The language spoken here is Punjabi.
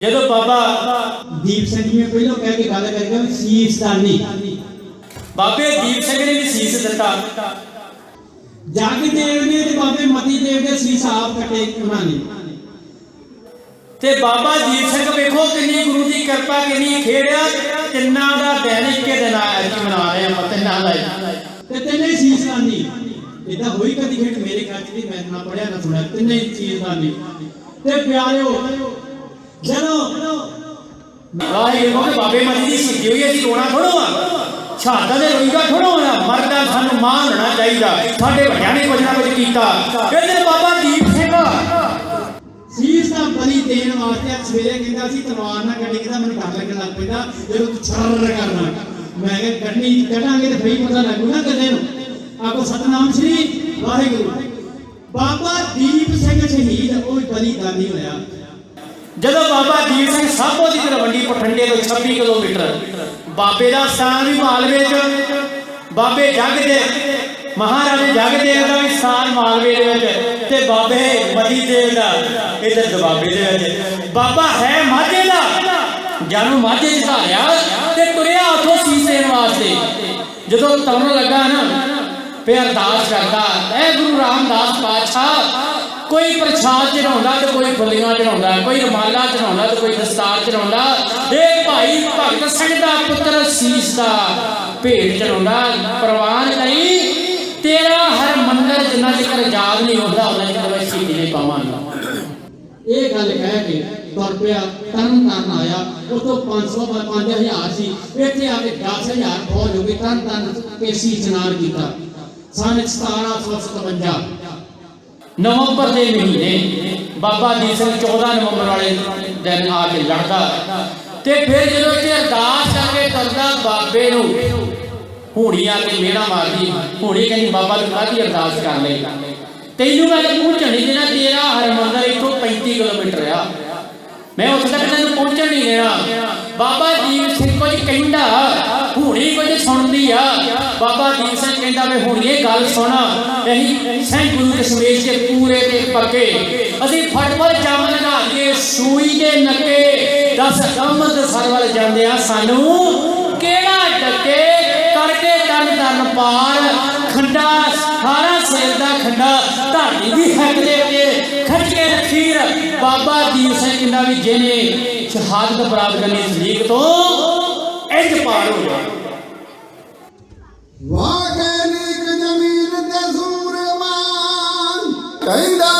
ਜਦੋਂ ਬਾਬਾ ਦੀਪ ਸਿੰਘ ਜੀ ਨੇ ਪਹਿਲਾਂ ਕਹਿ ਕੇ ਗੱਲ ਕਰਕੇ ਵੀ ਸੀਸ ਦਾਨੀ ਬਾਬੇ ਦੀਪ ਸਿੰਘ ਨੇ ਵੀ ਸੀਸ ਦਿੱਤਾ। ਜਗ ਦੇਵ ਨੇ ਤੇ ਬਾਬੇ ਮਤੀ ਦੇਵ ਦੇ ਸੀਸ ਆਪ ਕੱਟੇ ਉਹਨਾਂ ਨੇ। ਤੇ ਬਾਬਾ ਦੀਪ ਸਿੰਘ ਵੇਖੋ ਕਿੰਨੀ ਗੁਰੂ ਦੀ ਕਿਰਪਾ, ਕਿੰਨੀ ਖੇੜਿਆ ਤਿੰਨਾਂ ਦਾ ਦਿਨ ਇੱਕੇ ਦਿਨ ਆਇਆ ਜੀ ਮਨਾ ਰਹੇ ਆਪਾਂ ਤਿੰਨਾਂ ਦਾ ਤੇ ਤਿੰਨੇ ਸੀਸ ਦਾਨੀ ਇਦਾਂ ਹੋਈ ਕਦੀ ਖੇਡ ਮੇਰੇ ਘਰ ਚ ਮੈਂ ਨਾ ਪੜਿਆ ਨਾ ਸੁਣਿਆ, ਤਿੰਨੇ ਹੀ ਸੀਸ ਦਾਨੀ ਤੇ ਪਿਆਰਿਓ ਜਦੋਂ ਵਾਹਿਗੁਰੂ ਦੇ ਬਾਬੇ ਮਤੀ ਦੀ ਸਿੱਧੀ ਹੋਈ ਅਸੀਂ ਰੋਣਾ ਥੋੜੋ ਆ ਛਾਤਾ ਦੇ ਰੋਈਦਾ ਥੋੜੋ ਆ ਮਰਦਾ ਸਾਨੂੰ ਮਾਣ ਹੋਣਾ ਚਾਹੀਦਾ। ਸਾਡੇ ਵੱਡਿਆਂ ਨੇ ਕੁਝ ਨਾ ਕੁਝ ਕੀਤਾ। ਕਹਿੰਦੇ ਬਾਬਾ ਦੀਪ ਸਿੰਘ ਸੀਸ ਦਾ ਬਲੀ ਦੇਣ ਵਾਸਤੇ ਸਵੇਰੇ ਕਹਿੰਦਾ ਸੀ ਤਲਵਾਰ ਨਾਲ ਗੱਡੀ ਕਹਿੰਦਾ? ਮੈਨੂੰ ਡਰ ਲੱਗਣ ਲੱਗ ਪੈਂਦਾ ਜਦੋਂ ਤੂੰ ਛਰਰ ਕਰਨਾ। ਮੈਂ ਕਿਹਾ ਗੱਡੀ ਕੱਢਾਂਗੇ ਤੇ ਫੇਰ ਹੀ ਪਤਾ ਲੱਗੂ ਨਾ ਕਦੇ ਨੂੰ। ਆਕੋ ਸਤਨਾਮ ਸ੍ਰੀ ਵਾਹਿਗੁਰੂ। ਬਾਬਾ ਦੀਪ ਸਿੰਘ ਸ਼ਹੀਦ ਉਹ ਬਲੀਦਾਨੀ ਹੋਇਆ। ਜਦੋਂ ਬਾਬਾ ਦੀਪ ਸਿੰਘ ਸਾਬੋ ਦੀ ਤਲਵੰਡੀ ਪਠੰਡੇ ਤੋਂ 26 ਕਿਲੋਮੀਟਰ, ਬਾਬੇ ਦਾ ਸਥਾਨ ਵੀ ਮਾਲਵੇ 'ਚ ਬਾਬੇ ਜੱਗ ਦੇ ਮਹਾਰਾਜੇ ਜੱਗ ਦੇਵ ਦਾ ਵੀ ਸਥਾਨ ਮਾਲਵੇ ਦੇ ਵਿੱਚ ਤੇ ਬਾਬੇ ਮਦੀ ਦੇਵ ਦਾ, ਇਧਰ ਦਬਾਬੇ ਦੇ ਵਿੱਚ। ਬਾਬਾ ਹੈ ਮਾਝੇ ਦਾ, ਜਾਨੂੰ ਮਾਝੇ 'ਚ ਧਾਰਿਆ ਤੇ ਤੁਰਿਆ ਉਥੋਂ ਸੀਸ ਵਾਸਤੇ। ਜਦੋਂ ਤੁਰਨ ਲੱਗਾ ਨਾ ਫੇ ਅਰਦਾਸ ਕਰਦਾ, ਐ ਗੁਰੂ ਰਾਮਦਾਸ ਪਾਤਸ਼ਾਹ ਕੋਈ ਪ੍ਰਸ਼ਾਦ ਚੜਾਉਂਦਾ ਤੇ ਕੋਈ ਫੁੱਲੀਆਂ ਚੜਾਉਂਦਾ ਕੋਈ ਰੁਮਾਲਾ ਚੜਾਉਂਦਾ ਤੇ ਕੋਈ ਦਸਤਾਰ ਚੜਾਉਂਦਾ ਇਹ ਭਾਈ ਭਗਤ ਸਿੰਘ ਦਾ ਪੁੱਤਰ ਸੀਸ ਦਾ ਭੇਟ ਚੜਾਉਂਦਾ ਪ੍ਰਵਾਨ ਕਰੀ ਤੇਰਾ ਹਰ ਮੰਦਰ ਜਿੰਨਾ ਚਿਰ ਯਾਦ ਨਹੀਂ ਹੁੰਦਾ, ਉਹਨਾਂ ਚਿਰ ਮੈਂ ਸ਼ਹੀਦੀ ਨਹੀਂ ਪਾਵਾਂਗਾ। ਇਹ ਗੱਲ ਕਹਿ ਕੇ ਤੁਰ ਪਿਆ ਤਰਨ ਤਰਨ ਆਇਆ ਉਤੋਂ 500 ਬਾਅਦ 5000 ਸੀ, ਇੱਥੇ ਆ ਕੇ 10000 ਫੌਜ ਹੋ ਗਈ, ਤਰਨ ਤਰਨ ਕੇਸੀ ਚਨਾਰ ਕੀਤਾ। ਸਨ 1757 ਨਵੰਬਰ ਦੇ ਮਹੀਨੇ ਬਾਬਾ ਦੀਪ ਸਿੰਘ 14 ਨਵੰਬਰ ਵਾਲੇ ਦਿਨ ਆ ਕੇ ਲੜਦਾ ਤੇ ਫਿਰ ਜਦੋਂ ਇੱਥੇ ਅਰਦਾਸ ਕਰਕੇ ਕਰਦਾ ਬਾਬੇ ਨੂੰ ਹੂਣੀ ਆ ਕੇ ਮੇਣਾ ਮਾਰਦੀ ਹੂਣੀ ਕਹਿੰਦੀ ਬਾਬਾ ਤੂੰ ਕਾਹਦੀ ਅਰਦਾਸ ਕਰ ਲੈ ਤੈਨੂੰ ਮੈਂ ਪਹੁੰਚਣ ਨਹੀਂ ਦੇਣਾ, ਤੇਰਾ ਹਰਮੰਦਰ ਇੱਥੋਂ 35 ਕਿਲੋਮੀਟਰ ਆ। ਮੈਂ ਉੱਥੇ ਤੱਕ ਤੈਨੂੰ ਪਹੁੰਚਣ ਨਹੀਂ ਦੇਣਾ। ਬਾਬਾ ਦੀਪ ਸਿੰਘ ਕੁਝ ਕਹਿੰਦਾ ਹੁਣੀ ਕੁਝ ਸੁਣਦੀ ਆ। ਬਾਬਾ ਦੀਪ ਸਿੰਘ ਕਹਿੰਦਾ ਵੇ ਹੁਣ ਇਹ ਗੱਲ ਸੁਣ। ਅਸੀਂ ਸੈਂ ਗੁਰੂ ਦਸ਼ਮੇਸ਼ ਦੇ ਪੂਰੇ ਤੇ ਪੱਕੇ। ਅਸੀਂ ਫਟਫਟ ਜੰਮ ਲਗਾ ਕੇ, ਸੂਈ ਦੇ ਨੱਕੇ, ਦਸ ਅਹਿਮਦ ਸਰਵਲ ਜਾਂਦੇ ਆ। ਸਾਨੂੰ ਕਿਹੜਾ ਡੱਕੇ? ਕਰਕੇ ਤਨ ਤਨ ਪਾਰ, ਖੰਡਾ ਸਾਰਾ ਸਿਰ ਦਾ ਖੰਡਾ। ਧਾੜੀ ਦੀ ਹੱਕ ਦੇ ਉੱਤੇ ਖੱਚ ਕੇ ਬਾਬਾ ਦੀਪ ਸਿੰਘ ਕਹਿੰਦਾ ਵੀ ਜਿਹਨੇ ਸ਼ਹਾਦਤ ਪ੍ਰਾਪਤ ਕਰਨੀ ਸਲੀਕ ਤੋਂ ਇੰਜ ਪਾਰ ਹੋ ਗਿਆ ਵਾਗੈਨਿਕ ਜ਼ਮੀਨ ਤੇ ਸੂਰਮਾਨ ਕਹਿੰਦਾ